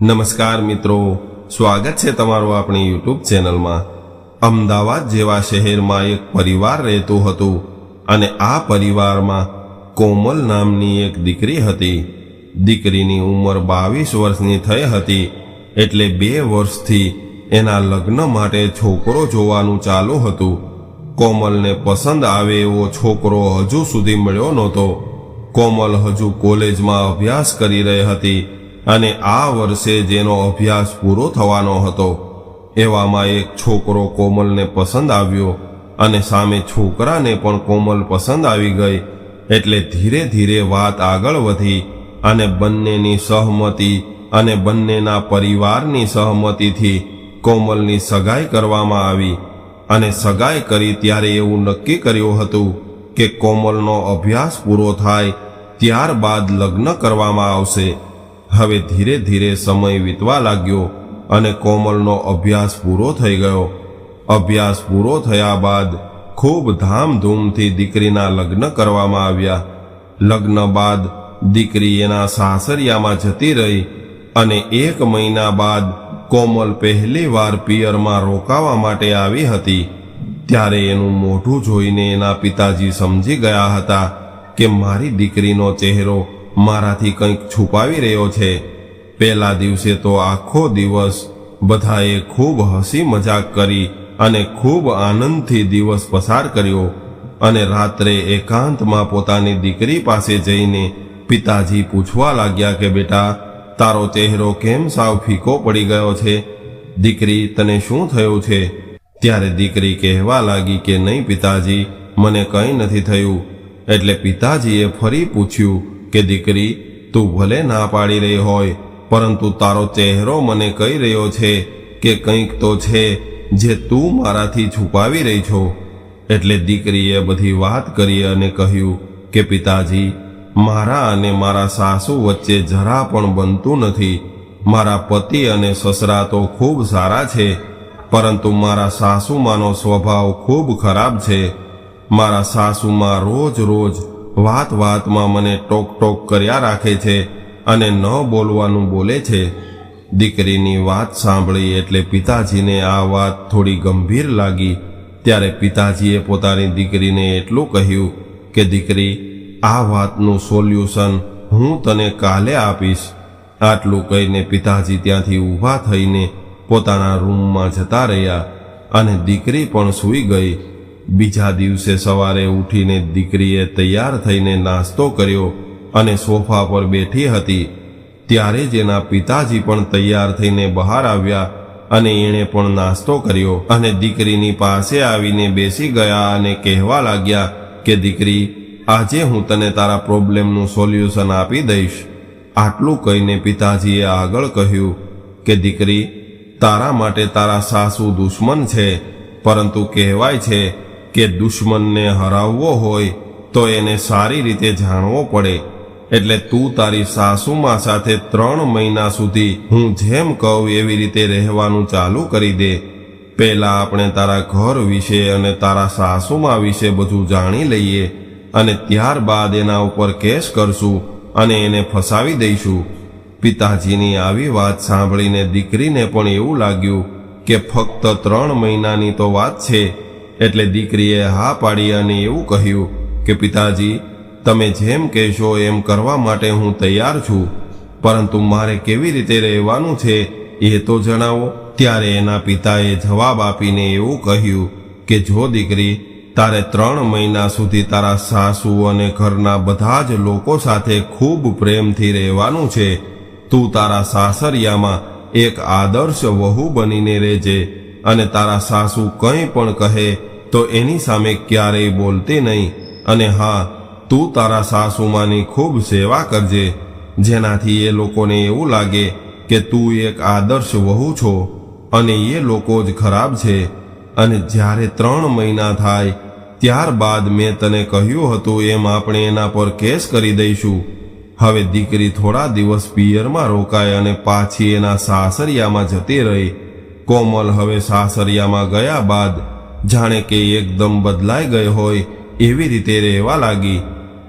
નમસ્કાર મિત્રો, સ્વાગત છે તમારું આપણી યુટ્યુબ ચેનલમાં. અમદાવાદ જેવા શહેરમાં એક પરિવાર રહેતું હતું અને આ પરિવારમાં કોમલ નામની એક દીકરી હતી. દીકરીની ઉંમર બાવીસ વર્ષની થઈ હતી એટલે બે વર્ષથી એના લગ્ન માટે છોકરો જોવાનું ચાલુ હતું. કોમલને પસંદ આવે એવો છોકરો હજુ સુધી મળ્યો નહોતો. કોમલ હજુ કોલેજમાં અભ્યાસ કરી રહી હતી અને આ વર્ષે જેનો અભ્યાસ પૂરો થવાનો હતો, એવામાં એક છોકરો કોમલને પસંદ આવ્યો અને સામે છોકરાને પણ કોમલ પસંદ આવી ગઈ, એટલે ધીરે ધીરે વાત આગળ વધી અને બંનેની સહમતિ અને બંનેના પરિવારની સહમતિથી કોમલની સગાઈ કરવામાં આવી અને સગાઈ કરી ત્યારે એવું નક્કી કર્યું હતું કે કોમલનો અભ્યાસ પૂરો થાય ત્યારબાદ લગ્ન કરવામાં આવશે. હવે ધીરે ધીરે સમય વીતવા લાગ્યો અને કોમલનો અભ્યાસ પૂરો થઈ ગયો. અભ્યાસ પૂરો થયા બાદ ખૂબ ધામધૂમથી દીકરીના લગ્ન કરવામાં આવ્યા. લગ્ન બાદ દીકરી એના સાસરિયામાં જતી રહી અને એક મહિના બાદ કોમલ પહેલી વાર પિયરમાં રોકાવા માટે આવી હતી. ત્યારે એનું મોઢું જોઈને એના પિતાજી સમજી ગયા હતા કે મારી દીકરીનો ચહેરો મારાથી કંઈક છુપાવી રહ્યો છે. પહેલા દિવસે તો આખો દિવસ બધાએ ખૂબ હસી મજાક કરી અને ખૂબ આનંદથી દિવસ પસાર કર્યો અને રાત્રે એકાંતમાં પોતાની દીકરી પાસે જઈને પિતાજી પૂછવા લાગ્યા કે, બેટા, તારો ચહેરો કેમ સાવ ફીકો પડી ગયો છે? દીકરી, તને શું થયું છે? ત્યારે દીકરી કહેવા લાગી કે, નહીં પિતાજી, મને કંઈ નથી થયું. એટલે પિતાજીએ ફરી પૂછ્યું કે દીકરી, તું ભલે ના પાડી રહી હોય, પરંતુ તારો ચહેરો મને કહી રહ્યો છે કે કંઈક તો છે જે તું મારાથી છુપાવી રહી છો. એટલે દીકરીએ બધી વાત કરી અને કહ્યું કે, પિતાજી, મારા અને મારા સાસુ વચ્ચે જરા પણ બનતું નથી. મારા પતિ અને સસરા તો ખૂબ સારા છે, પરંતુ મારા સાસુમાનો સ્વભાવ ખૂબ ખરાબ છે. મારા સાસુમાં રોજ રોજ વાત વાતમાં મને ટોક ટોક કર્યા રાખે છે અને ન બોલવાનું બોલે છે. દીકરીની વાત સાંભળી એટલે પિતાજીને આ વાત થોડી ગંભીર લાગી. ત્યારે પિતાજીએ પોતાની દીકરીને એટલું કહ્યું કે, દીકરી, આ વાતનું સોલ્યુશન હું તને કાલે આપીશ. આટલું કહીને પિતાજી ત્યાંથી ઊભા થઈને પોતાના રૂમમાં જતા રહ્યા અને દીકરી પણ સૂઈ ગઈ. બીજા દિવસે સવારે ઉઠીને દીકરીએ તૈયાર થઈને નાસ્તો કર્યો અને સોફા પર બેઠી હતી. ત્યારે જ એના પિતાજી પણ તૈયાર થઈને બહાર આવ્યા અને એણે પણ નાસ્તો કર્યો અને દીકરીની પાસે આવીને બેસી ગયા અને કહેવા લાગ્યા કે, દીકરી, આજે હું તને તારા પ્રોબ્લેમનું સોલ્યુશન આપી દઈશ. આટલું કહીને પિતાજીએ આગળ કહ્યું કે, દીકરી, તારા માટે તારા સાસુ દુશ્મન છે, પરંતુ કહેવાય છે કે દુશ્મનને હરાવવો હોય તો એને સારી રીતે જાણવો પડે. એટલે તું તારી સાસુમાં સાથે ત્રણ મહિના સુધી હું જેમ કહું એવી રીતે રહેવાનું ચાલુ કરી દે. પહેલા આપણે તારા ઘર વિશે અને તારા સાસુમાં વિશે બધું જાણી લઈએ અને ત્યારબાદ એના ઉપર કેસ કરશું અને એને ફસાવી દઈશું. પિતાજીની આવી વાત સાંભળીને દીકરીને પણ એવું લાગ્યું કે ફક્ત ત્રણ મહિનાની તો વાત છે એટલે દીકરીએ હા પાડી અને એવું કહ્યું કે, પિતાજી, તમે જેમ કહેશો એમ કરવા માટે હું તૈયાર છું, પરંતુ મારે કેવી રીતે રહેવાનું છે એ તો જણાવો. ત્યારે એના પિતાએ જવાબ આપીને એવું કહ્યું કે, જો દીકરી, તારે ત્રણ મહિના સુધી તારા સાસુ અને ઘરના બધા જ લોકો સાથે ખૂબ પ્રેમથી રહેવાનું છે, તું તારા સાસરિયામાં એક આદર્શ વહુ બનીને રહેજે અને તારા સાસુ કંઈ પણ કહે, તો એની સામે ક્યારેય બોલતી નહીં. અને હા, તું તારા સાસુમાની ખૂબ સેવા કરજે. જેનાથી એ લોકોને એવું લાગે કે તું એક આદર્શ વહુ છો અને એ લોકો જ ખરાબ છે. અને જ્યારે ત્રણ મહિના થાય, ત્યારબાદ મેં તને કહ્યું હતું એમ આપણે એના પર કેસ કરી દઈશું. હવે દીકરી થોડા દિવસ પિયરમાં રોકાય અને પાછી એના સાસરિયામાં જતી રહી. કોમલ હવે સાસરિયામાં ગયા બાદ જાણે કે એકદમ બદલાઈ ગઈ હોય એવી રીતે રહેવા લાગી.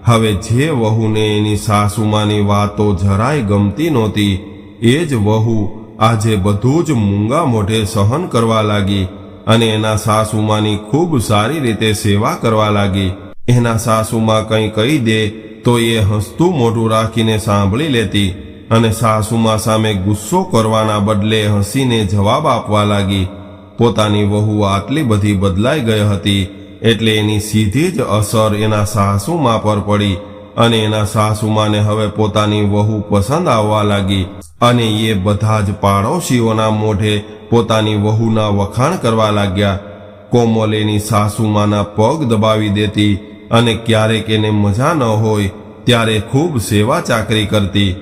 હવે જે વહુને એની સાસુમાની વાતો જરાય ગમતી નહોતી, એ જ વહુ આજે બધું જ મૂંગા મોઢે સહન કરવા લાગી અને એના સાસુમાની ખૂબ સારી રીતે સેવા કરવા લાગી. એના સાસુમાં કંઈ કહી દે તો એ હસતું મોઢું રાખીને સાંભળી લેતી. અને સાસુમા સામે ગુસ્સો કરવાના બદલે હસીને જવાબ આપવા લાગી. પોતાની વહુ આટલી બધી બદલાઈ ગઈ હતી, એટલે એની સીધી જ અસર એના સાસુમા પર પડી અને એના સાસુમાને હવે પોતાની વહુ પસંદ આવવા લાગી અને એ બધા જ પાડોશીઓના મોઢે પોતાની વહુના વખાણ કરવા લાગ્યા. કોમલ એની સાસુમાના પગ દબાવી દેતી અને ક્યારેક એને મજા ન હોય, ત્યારે ખૂબ સેવા ચાકરી કરતી.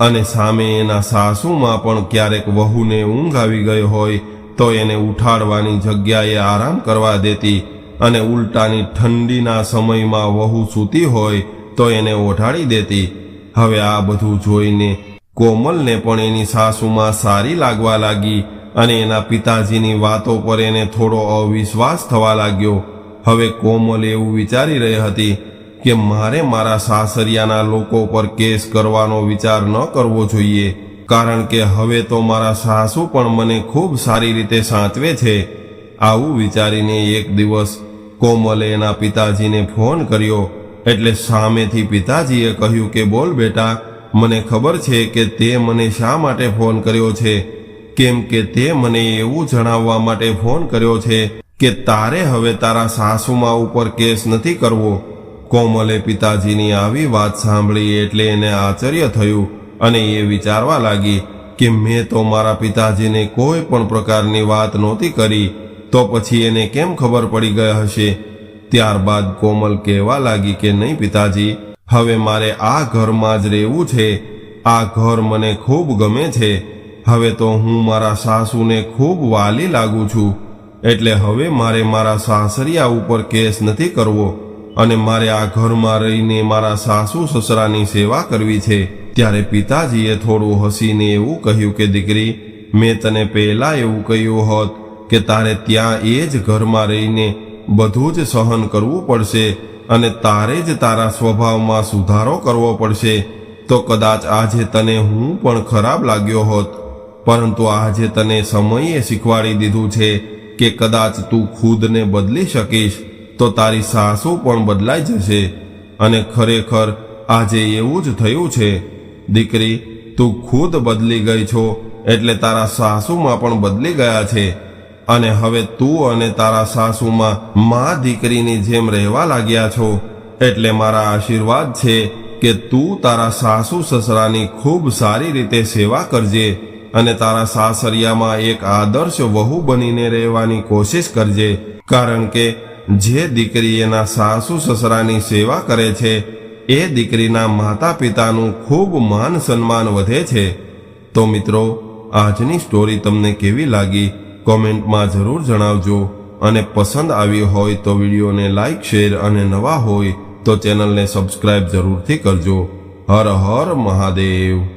અને સામે એના સાસુમાં પણ ક્યારેક વહુને ઊંઘ આવી ગઈ હોય, તો એને ઉઠાડવાની જગ્યાએ આરામ કરવા દેતી અને ઉલટાની ઠંડીના સમયમાં વહુ સૂતી હોય, તો એને ઓઢાડી દેતી. હવે આ બધું જોઈને કોમલને પણ એની સાસુમાં સારી લાગવા લાગી અને એના પિતાજીની વાતો પર એને થોડો અવિશ્વાસ થવા લાગ્યો. હવે કોમલ એવું વિચારી રહી હતી કે મારે મારા સાસરિયાના લોકો પર કેસ કરવાનો વિચાર ન કરવો જોઈએ, કારણ કે હવે તો મારા સાસુ પણ મને ખૂબ સારી રીતે સાચવે છે. આવું વિચારીને એક દિવસ કોમલે એના પિતાજીને ફોન કર્યો, એટલે સામેથી પિતાજીએ કહ્યું કે, બોલ બેટા, મને ખબર છે કે તે મને શા માટે ફોન કર્યો છે? કેમ કે તે મને એવું જણાવવા માટે ફોન કર્યો છે કે તારે હવે તારા સાસુમા ઉપર કેસ નથી કરવો. કોમલે પિતાજીની આવી વાત સાંભળી એટલે એને આશ્ચર્ય થયું અને એ વિચારવા લાગી કે મેં તો મારા પિતાજીને કોઈ પણ પ્રકારની વાત નહોતી કરી, તો પછી એને કેમ ખબર પડી ગઈ હશે? ત્યારબાદ કોમલ કહેવા લાગી કે નહીં પિતાજી, હવે મારે આ ઘરમાં જ રહેવું છે. આ ઘર મને ખૂબ ગમે છે. હવે તો હું મારા સાસુને ખૂબ વાલી લાગુ છું. એટલે હવે મારે મારા સાસરિયા ઉપર કેસ નથી કરવો. અને મારે આ ઘરમાં રહીને મારા સાસુ સસરાની સેવા કરવી છે, ત્યારે પિતાજીએ થોડું હસીને એવું કહ્યું કે, દીકરી, મેં તને પહેલા એવું કહ્યું હોત કે તારે ત્યાં એ જ ઘરમાં રહીને બધું જ સહન કરવું પડશે અને તારે જ તારા સ્વભાવમાં સુધારો કરવો પડશે, તો કદાચ આજે તને હું પણ ખરાબ લાગ્યો હોત. પરંતુ આજે તને સમયે શીખવાડી દીધું છે કે કદાચ તું ખુદને બદલી શકીશ. તો તારી સાસુ પણ બદલાઈ જશે અને ખરેખર આજે એવું જ થયું છે. દીકરી, તું ખુદ બદલી ગઈ છો એટલે તારા સાસુમાં પણ બદલી ગયા છે. અને હવે તું અને તારા સાસુમાં મા દીકરીની જેમ રહેવા લાગ્યા છો. એટલે મારા આશીર્વાદ છે કે તું તારા સાસુ સસરાની ખૂબ સારી રીતે સેવા કરજે અને તારા સાસરિયામાં એક આદર્શ વહુ બનીને રહેવાની કોશિશ કરજે. કારણ કે જે દીકરી એના સાસુ સસરાની સેવા કરે છે, એ દીકરીના માતા પિતાનું ખૂબ માન સન્માન વધે છે. તો મિત્રો, આજની સ્ટોરી તમને કેવી લાગી કોમેન્ટમાં જરૂર જણાવજો અને પસંદ આવી હોય તો વિડીયોને લાઈક, શેર અને નવા હોય તો ચેનલને સબસ્ક્રાઇબ જરૂરથી કરજો. હર હર મહાદેવ.